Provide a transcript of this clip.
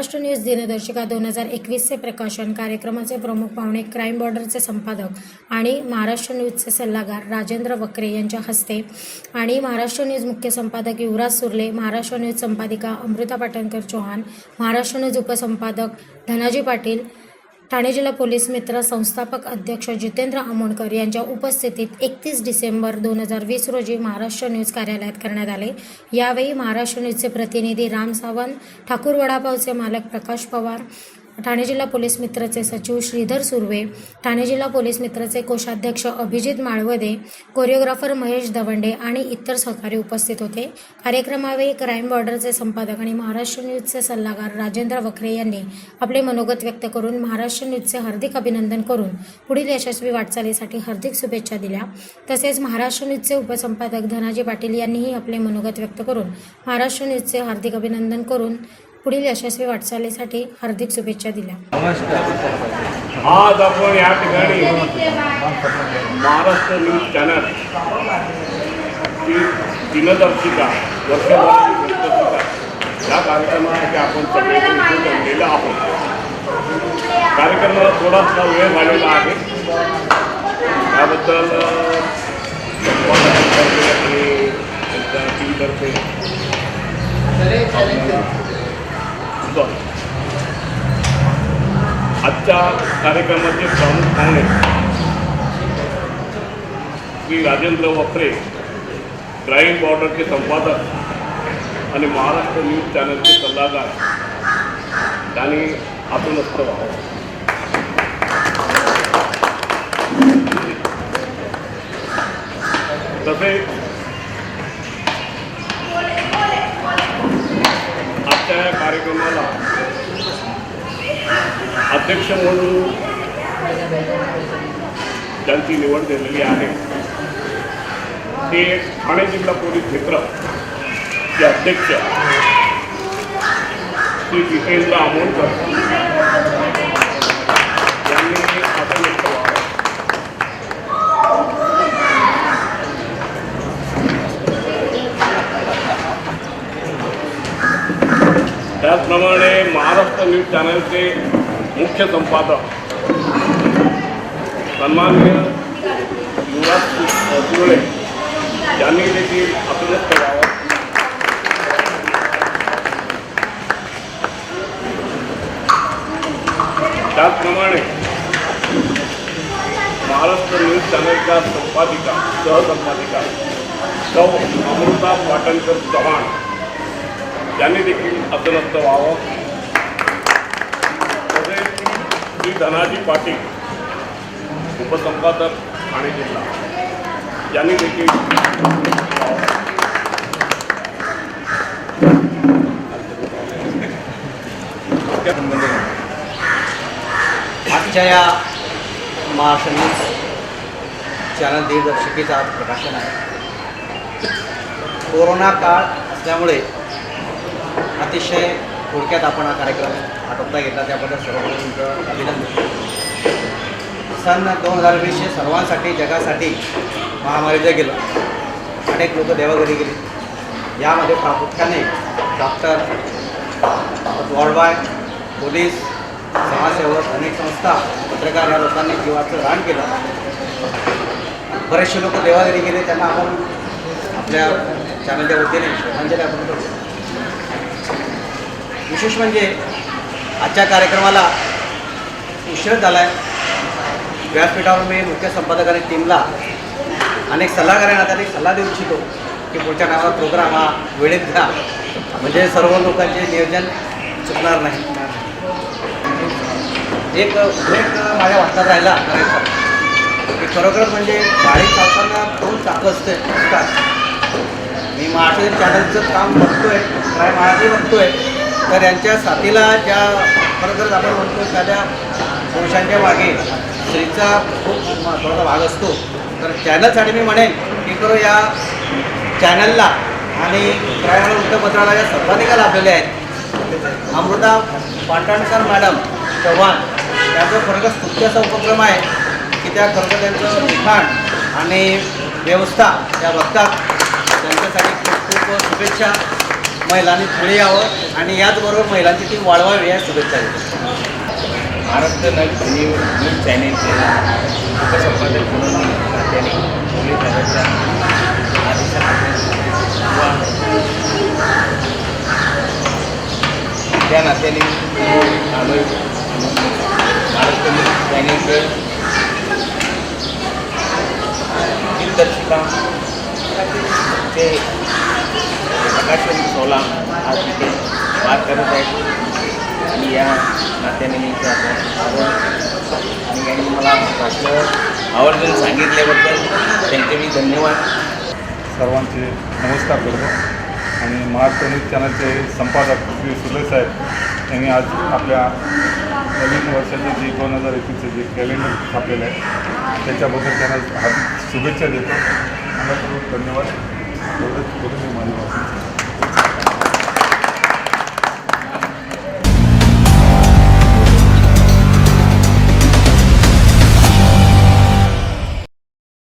Maharashtra news दिनदर्शिका दोन हजार एकवीसचे प्रकाशन कार्यक्रमाचे प्रमुख पाहुणे क्राईम बॉर्डरचे संपादक आणि महाराष्ट्र न्यूजचे सल्लागार राजेंद्र वक्रे यांच्या हस्ते आणि महाराष्ट्र न्यूज मुख्य संपादक युवराज सुर्ले महाराष्ट्र न्यूज संपादिका अमृता पाटणकर चौहान महाराष्ट्र न्यूज उपसंपादक धनाजी पाटील ठाणे जिल्हा पोलीस मित्र संस्थापक अध्यक्ष जितेंद्र आमोणकर यांच्या उपस्थितीत एकतीस डिसेंबर दोन हजार वीस रोजी महाराष्ट्र न्यूज कार्यालयात करण्यात आले. यावेळी महाराष्ट्र न्यूजचे प्रतिनिधी राम सावंत ठाकूर वडापावचे मालक प्रकाश पवार ठाणे जिल्हा पोलीस मित्रचे सचिव श्रीधर सुर्वे ठाणे जिल्हा पोलीस मित्रचे कोषाध्यक्ष अभिजित माळवदे कोरिओग्राफर महेश दवंडे आणि इतर सहकारी उपस्थित होते. कार्यक्रमावेळी क्राईम बॉर्डरचे संपादक आणि महाराष्ट्र न्यूजचे सल्लागार राजेंद्र वखरे यांनी आपले मनोगत व्यक्त करून महाराष्ट्र न्यूजचे हार्दिक अभिनंदन करून पुढील यशस्वी वाटचालीसाठी हार्दिक शुभेच्छा दिल्या. तसेच महाराष्ट्र न्यूजचे उपसंपादक धनाजी पाटील यांनीही आपले मनोगत व्यक्त करून महाराष्ट्र न्यूजचे हार्दिक अभिनंदन करून पुढील यशस्वी वाटचालीसाठी हार्दिक शुभेच्छा दिल्या. आज आपण या ठिकाणी महाराष्ट्र न्यूज चॅनल दिनदर्शिका वर्षभराची दिनदर्शिका या कार्यक्रमासाठी आपण सगळे आहोत. कार्यक्रमाला थोडासा वेळ झालेला आहे. त्याबद्दल आणि त्यांच्या आजच्या कार्यक्रमाचे प्रमुख पाहुणे श्री राजेंद्र वखरे क्राईम बॉर्डरचे संपादक आणि महाराष्ट्र न्यूज चॅनलचे सल्लागार. त्यांनी आपण असतं व्हावं. तसेच आजच्या या कार्यक्रमाला अध्यक्ष म्हणून ज्यांची निवड झालेली आहे. ते ठाणे जिल्हा पोलीस क्षेत्र चे अध्यक्ष श्री जितेंद्र आमोणकर यांनी व्यक्त त्याचप्रमाणे महाराष्ट्र न्यूज चॅनलचे मुख्य संपादक. सन्माननीय युवराज सु- यांनी देखील अभिनस्त व्हावं त्याचप्रमाणे महाराष्ट्र न्यूज चॅनलच्या संपादिका सहसंपादिका सौ अमृता पाटणकर चव्हाण यांनी देखील अभिनस्त व्हावं श्री धनाजी पाटील उपसंपादक ठाणे जिल्हा. यांनी देखील आजच्या या महाराष्ट्र चॅनल दिग्दर्शिकेचं आज प्रकाशन आहे. कोरोना काळ असल्यामुळे अतिशय थोडक्यात आपण हा कार्यक्रम आटोपता घेतला त्याबद्दल सर्वांचं अभिनंदन. सन दोन हजार वीसशे सर्वांसाठी जगासाठी महामारीचं गेलं. अनेक लोक देवाघरी गेली. यामध्ये प्रामुख्याने डॉक्टर वॉर्डबॉय पोलीस समाजसेवक अनेक संस्था पत्रकार या लोकांनी जीवाचं रान केलं. बरेचसे लोक देवाघरी गेले त्यांना आपण आपल्या चॅनलच्या वतीने श्रद्धांजली आपण करतो विशेष म्हणजे आजच्या कार्यक्रमाला उशीर झाला आहे व्यासपीठावर मी मुख्य संपादकांनी टीमला अनेक सल्लागारांना आता सल्ला देऊ इच्छितो की पुढच्या नावात प्रोग्राम हा वेळेत घ्या. म्हणजे सर्व लोकांचे नियोजन चुकणार नाही. एक उल्लेख माझ्या वाटतात राहिला करायचा की खरोखर म्हणजे गाडी चालताना दोन चाकं असते मी महाराष्ट्र चॅनलचं काम बघतोय काय मराठी बघतोय तर यांच्या साथीला ज्या खरोखरच आपण म्हणतो त्या त्या पुरुषांच्या मागे स्त्रीचा खूप महत्त्वाचा भाग असतो तर चॅनलसाठी मी म्हणेन की करो या चॅनलला आणि प्रयाण वृत्तपत्राला या लाभलेल्या आहेत. अमृता पाटणकर मॅडम चव्हाण त्याचं खरोखर स्तुत्य असा उपक्रम आहे की त्या खरोखर त्यांचं लिखाण आणि व्यवस्था त्या बघतात त्यांच्यासाठी खूप खूप शुभेच्छा. महिलांनी पुढे यावं आणि याचबरोबर महिलांची टीम वाढवावी या शुभेच्छा देतो. महाराष्ट्र नग न्यूज न्यूज चॅनेलचे उपसंपादक म्हणून नात्याने पोलीस दलाच्या आदेशाखाली त्या नात्याने महाराष्ट्र न्यूज चॅनेलचं दिग्दर्शिका ते आकाशवाणी सोला आज तिथे बात करत आहेत. आणि या नात्याने मी आणि यांनी मला वाटलं आवर्जून सांगितल्याबद्दल त्यांचे मी धन्यवाद. सर्वांचे नमस्कार करतो. आणि महाराष्ट्र न्यूज चॅनलचे संपादक श्री सुले साहेब यांनी आज आपल्या नवीन वर्षाचे जे दोन हजार एकवीसचे जे कॅलेंडर छापलेलं आहे त्याच्याबद्दल त्यांना हार्दिक शुभेच्छा देतो. मला खूप धन्यवाद.